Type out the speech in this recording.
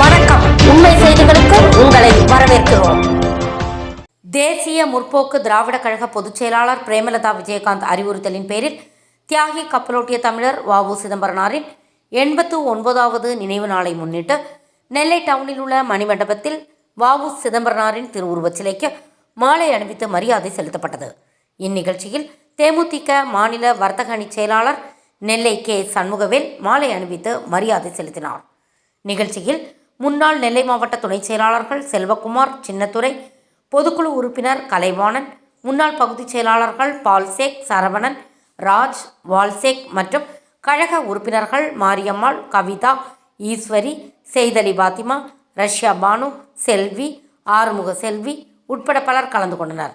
வணக்கம். உண்மை செய்திகளுக்கு உங்களை வரவேற்கிறோம். தேசிய முற்போக்கு திராவிட கழக பொதுச் செயலாளர் பிரேமலதா விஜயகாந்த் அறிவுறுத்தலின் பேரில் தியாகி கப்பலோட்டிய தமிழர் வ உ சிதம்பரனாரின் எண்பத்து ஒன்பதாவது நினைவு நாளை முன்னிட்டு நெல்லை டவுனில் உள்ள மணிமண்டபத்தில் வ உ சிதம்பரனாரின் திருவுருவச் சிலைக்கு மாலை அணிவித்து மரியாதை செலுத்தப்பட்டது. இந்நிகழ்ச்சியில் தேமுதிக மாநில வர்த்தக அணி செயலாளர் நெல்லை கே சண்முகவேல் மாலை அணிவித்து மரியாதை செலுத்தினார். நிகழ்ச்சியில் முன்னாள் நெல்லை மாவட்ட துணைச் செயலாளர்கள் செல்வகுமார் சின்னத்துறை பொதுக்குழு உறுப்பினர் கலைவாணன் முன்னாள் பகுதிச் செயலாளர்கள் பால்சேக் சரவணன் ராஜ் வால்சேக் மற்றும் கழக உறுப்பினர்கள் மாரியம்மாள் கவிதா ஈஸ்வரி செய்தலி பாத்திமா ரஷ்யா பானு செல்வி ஆறுமுக செல்வி உட்பட பலர் கலந்து கொண்டனர்.